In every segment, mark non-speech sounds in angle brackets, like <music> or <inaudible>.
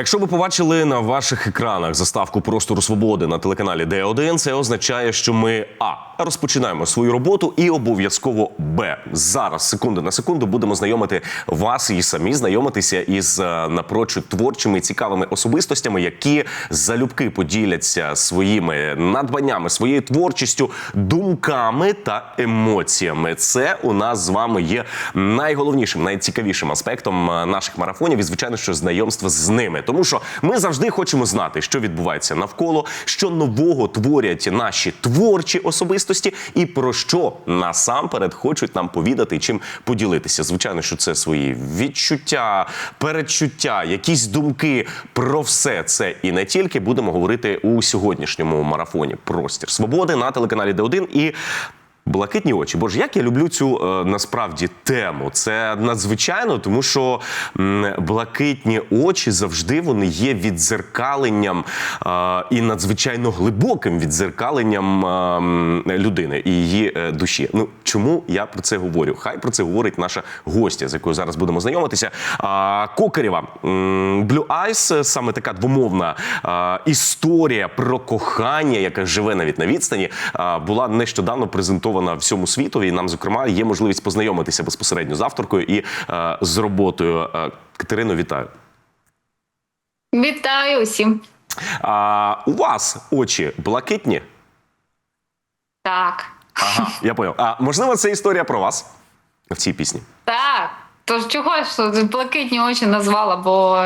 Якщо ви побачили на ваших екранах заставку простору свободи на телеканалі Д1, це означає, що ми а розпочинаємо свою роботу і обов'язково б зараз секунду на секунду будемо знайомити вас і самі знайомитися із е, напрочуд творчими цікавими особистостями, які залюбки поділяться своїми надбаннями, своєю творчістю, думками та емоціями. Це у нас з вами є найголовнішим, найцікавішим аспектом е, наших марафонів, і звичайно, що знайомство з ними, тому що ми завжди хочемо знати, що відбувається навколо, що нового творять наші творчі особистості, і про що насамперед хочуть нам повідати чим поділитися. Звичайно, що це свої відчуття, передчуття, якісь думки про все це і не тільки будемо говорити у сьогоднішньому марафоні Простір свободи на телеканалі Д1 і. Блакитні очі. Боже, як я люблю цю е, насправді тему. Це надзвичайно, тому що блакитні очі завжди вони є віддзеркаленням е, і надзвичайно глибоким віддзеркаленням е, людини і її душі. Ну чому я про це говорю? Хай про це говорить наша гостя, з якою зараз будемо знайомитися. Кокарєва Blue Eyes, саме така двомовна історія про кохання, яка живе навіть на відстані, була нещодавно презентована всьому світу. І нам, зокрема, є можливість познайомитися безпосередньо з авторкою і а, з роботою. А, Катерино, вітаю. Вітаю усім. А, у вас очі блакитні? Так. Ага, я поняв. А можливо, це історія про вас в цій пісні? Так. Тож чого ж блакитні очі назвала, бо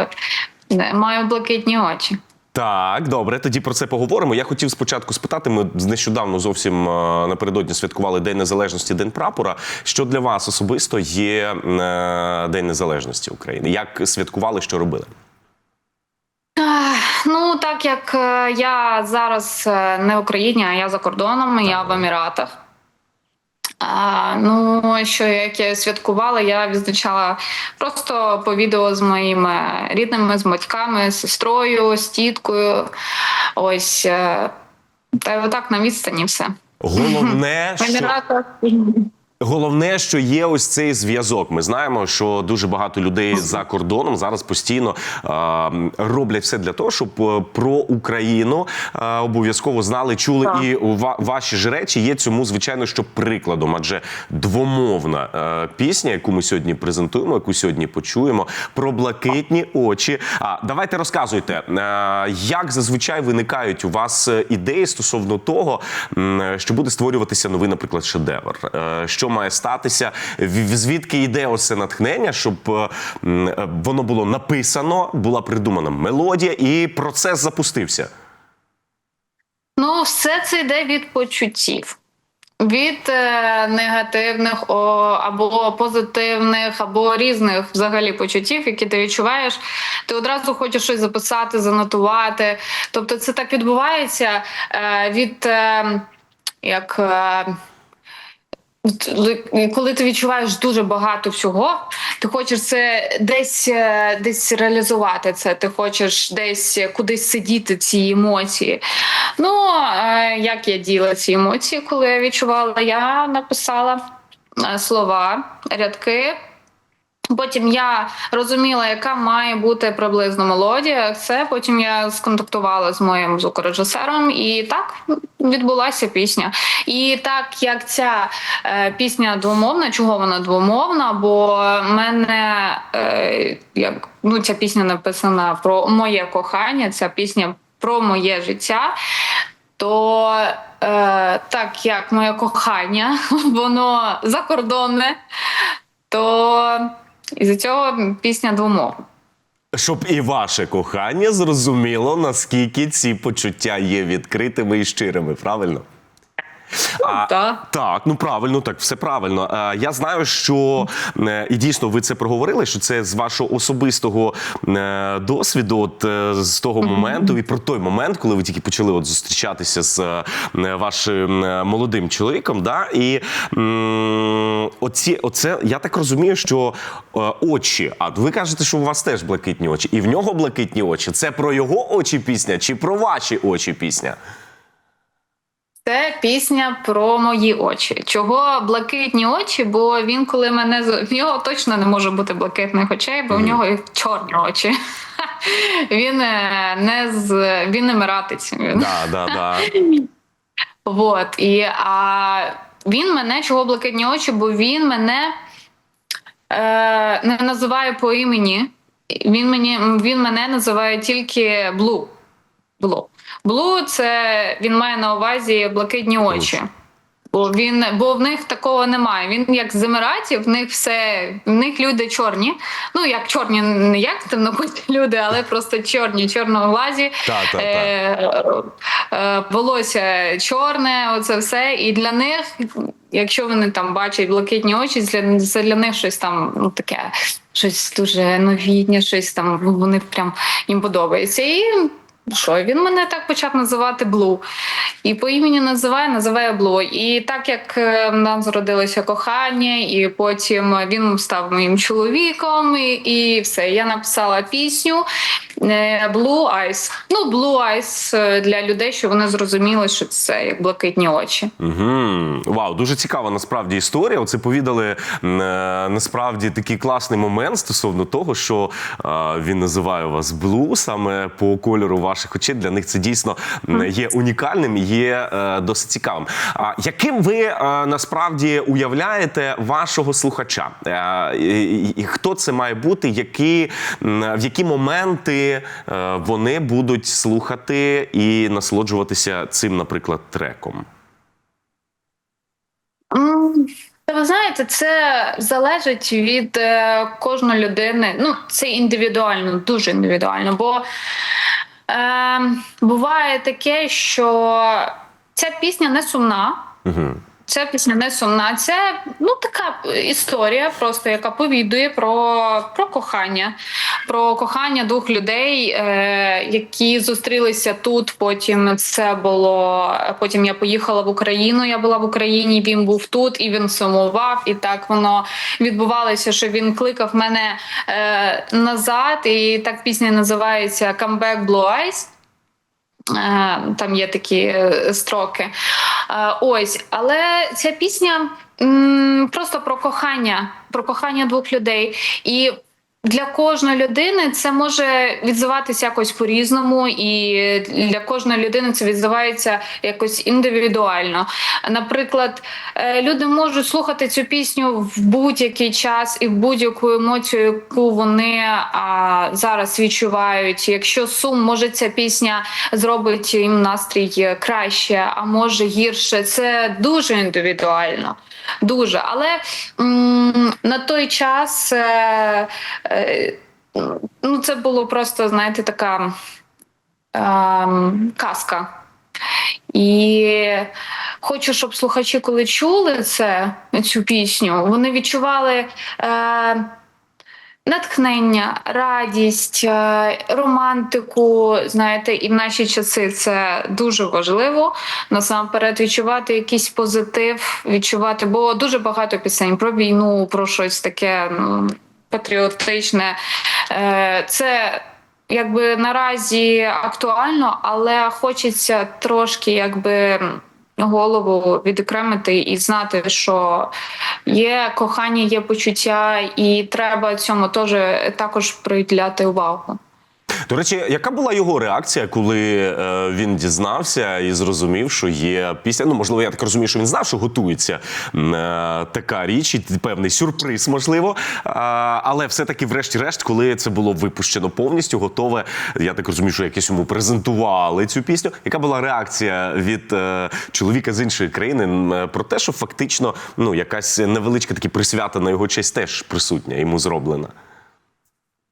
не, маю блакитні очі. Так, добре, тоді про це поговоримо. Я хотів спочатку спитати. Ми нещодавно зовсім е, напередодні святкували День Незалежності, День прапора. Що для вас особисто є е, День Незалежності України? Як святкували, що робили? Ну, так як е, я зараз не в Україні, а я за кордоном, я в Еміратах. А, ну, що як я святкувала, я відзначала просто по відео з моїми рідними, з батьками, з сестрою, з тіткою. Ось е, та отак на відстані все. Головне, що Головне, що є ось цей зв'язок. Ми знаємо, що дуже багато людей за кордоном зараз постійно е, роблять все для того, щоб е, про Україну е, обов'язково знали, чули. Так. І ва- ваші ж речі є цьому, звичайно, що прикладом. Адже двомовна е, пісня, яку ми сьогодні презентуємо, яку сьогодні почуємо, про блакитні очі. А давайте розказуйте, е, як зазвичай виникають у вас е, ідеї стосовно того, м, що буде створюватися новий, наприклад, шедевр. Е, Що має статися? Звідки йде ось натхнення, щоб е, е, воно було написано, була придумана мелодія, і процес запустився. Ну, все це йде від почуттів. Від е, негативних або позитивних, або різних взагалі почуттів, які ти відчуваєш, ти одразу хочеш щось записати, занотувати. Тобто, це так відбувається від як. Коли ти відчуваєш дуже багато всього, ти хочеш це десь е, десь реалізувати це. Ти хочеш десь кудись сидіти ці емоції. Ну як я діла ці емоції, коли я відчувала, я написала е, слова, рядки. Потім я розуміла, яка має бути приблизно мелодія. Це потім я сконтактувала з моїм звукорежисером, і так відбулася пісня. І так як ця е, пісня двомовна, чого вона двомовна? Бо мене е, як ну ця пісня написана про моє кохання, ця пісня про моє життя. То е, так як моє кохання, <laughs> воно закордонне, то із цього пісня двомовна. Щоб і ваше кохання зрозуміло, наскільки ці почуття є відкритими і щирими, правильно? А, так. так, ну правильно, так все правильно. А, я знаю, що е, і дійсно ви це проговорили, що це з вашого особистого е, досвіду, от е, з того моменту, і про той момент, коли ви тільки почали от зустрічатися з вашим молодим чоловіком. Да? І оці, оце я так розумію, що очі. А ви кажете, що у вас теж блакитні очі, і в нього блакитні очі. Це про його очі пісня чи про ваші очі пісня? Це пісня про мої очі. Чого блакитні очі? Бо він, коли мене в нього точно не може бути блакитних очей, бо в нього чорні очі. <laughs> він е, не з він емиратець. Він. Да, да, да. <laughs> Вот. І а він мене чого блакитні очі, бо він мене е, не називає по імені. Він, мені, він мене називає тільки Блу. Блу. Блу це він має на увазі блакитні очі. Бо він, бо в них такого немає. Він як з Еміратів, в них все, в них люди чорні. Ну як чорні, не як темнокуті <laughs> люди, але просто чорні, чорноглазі. Та, та, та. Е, е, волосся чорне, оце все. І для них, якщо вони там бачать блакитні очі, для, це для них щось там ну, таке, щось дуже новітнє, щось там вони прям їм подобається. І що він мене так почав називати Блу. І по імені називає, називає Блу. І так як е, в зродилося кохання, і потім він став моїм чоловіком, і, і все. Я написала пісню е, Blue Eyes. Ну, Blue Eyes е, для людей, щоб вони зрозуміли, що це як блакитні очі. Угу. Вау, дуже цікава насправді історія. Оце повідали насправді такий класний момент стосовно того, що він називає вас Блу саме по кольору ваших очей. Для них це дійсно є унікальним, і є е, досить цікавим. А яким ви е, насправді уявляєте вашого слухача? Е, і, хто це має бути? Які в які моменти вони будуть слухати і насолоджуватися цим, наприклад, треком? Та ви знаєте, це залежить від е, кожної людини. Ну, це індивідуально, дуже індивідуально. Бо е, буває таке, що ця пісня не сумна. Угу. Ця пісня не сумна. Це ну така історія, просто яка повідує про, про кохання, про кохання двох людей, е, які зустрілися тут. Потім це було. Потім я поїхала в Україну. Я була в Україні. Він був тут, і він сумував. І так воно відбувалося, що він кликав мене е, назад. І так пісня називається «Comeback Blue Eyes». Там є такі е, строки. Ось, але ця пісня просто про кохання, про кохання двох людей. І для кожної людини це може відзиватися якось по-різному, і для кожної людини це відзивається якось індивідуально. Наприклад, е, люди можуть слухати цю пісню в будь-який час і в будь-яку емоцію, яку вони а, зараз відчувають. Якщо сум, може ця пісня зробить їм настрій краще, а може гірше. Це дуже індивідуально. Дуже. Але м, на той час е, ну, це було просто, знаєте, така ем, казка. І хочу, щоб слухачі, коли чули це, цю пісню, вони відчували. Е, Натхнення, радість, е, романтику, знаєте, і в наші часи це дуже важливо. Насамперед відчувати якийсь позитив, відчувати, бо дуже багато пісень про війну, про щось таке ну, патріотичне. Е, Це якби наразі актуально, але хочеться трошки якби. Голову відокремити і знати, що є кохання, є почуття, і треба цьому теж також приділяти увагу. До речі, яка була його реакція, коли е, він дізнався і зрозумів, що є пісня? Ну, можливо, я так розумію, що він знав, що готується е, така річ, і певний сюрприз, можливо. А, але все-таки, врешті-решт, коли це було випущено повністю, готове, я так розумію, що якось йому презентували цю пісню. Яка була реакція від е, чоловіка з іншої країни е, про те, що фактично ну, якась невеличка таки присвята на його честь теж присутня, йому зроблена?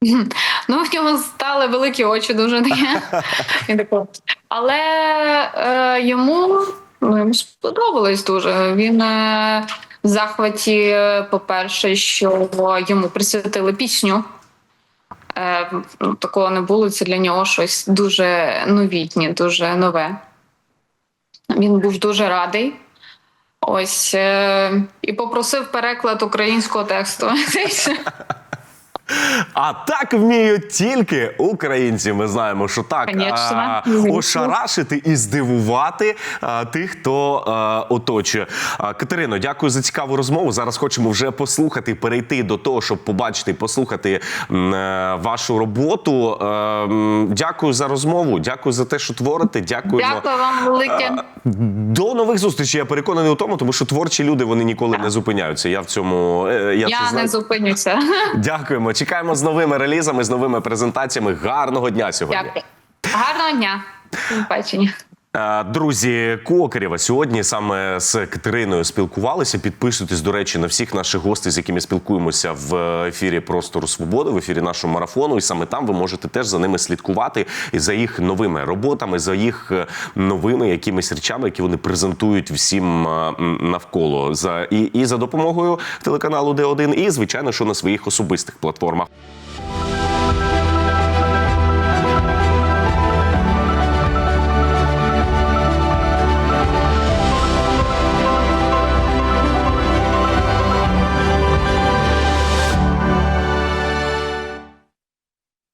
<laughs> Ну, в нього стали великі очі дуже <laughs> такий. Але е, йому, ну, йому сподобалось дуже. Він е, в захваті, по-перше, що йому присвятили пісню. Е, ну, такого не було. Це для нього щось дуже новітнє, дуже нове. Він був дуже радий. Ось е, і попросив переклад українського тексту. <laughs> А так вміють тільки українці. Ми знаємо, що так а, ошарашити і здивувати а, тих, хто а, оточує. А, Катерино, дякую за цікаву розмову. Зараз хочемо вже послухати, перейти до того, щоб побачити, послухати м, е, вашу роботу. Е, м, Дякую за розмову. Дякую за те, що творите. Дякуємо. Дякую вам велике. До нових зустрічей. Я переконаний у тому, тому що творчі люди вони ніколи не зупиняються. Я в цьому я, я, це знаю. не зупинюся. <laughs> Дякуємо. Чекаємо з новими релізами, з новими презентаціями. Гарного дня сьогодні. Дякую. Гарного дня. До побачення. Е, Друзі, Кокарєва сьогодні саме з Катериною спілкувалися. Підписуйтесь, до речі, на всіх наших гостей, з якими спілкуємося в ефірі Простору Свободи, в ефірі нашого марафону. І саме там ви можете теж за ними слідкувати і за їх новими роботами, за їх е, новими якимись речами, які вони презентують всім е, навколо. За і, і за допомогою телеканалу Д1, і звичайно, що на своїх особистих платформах.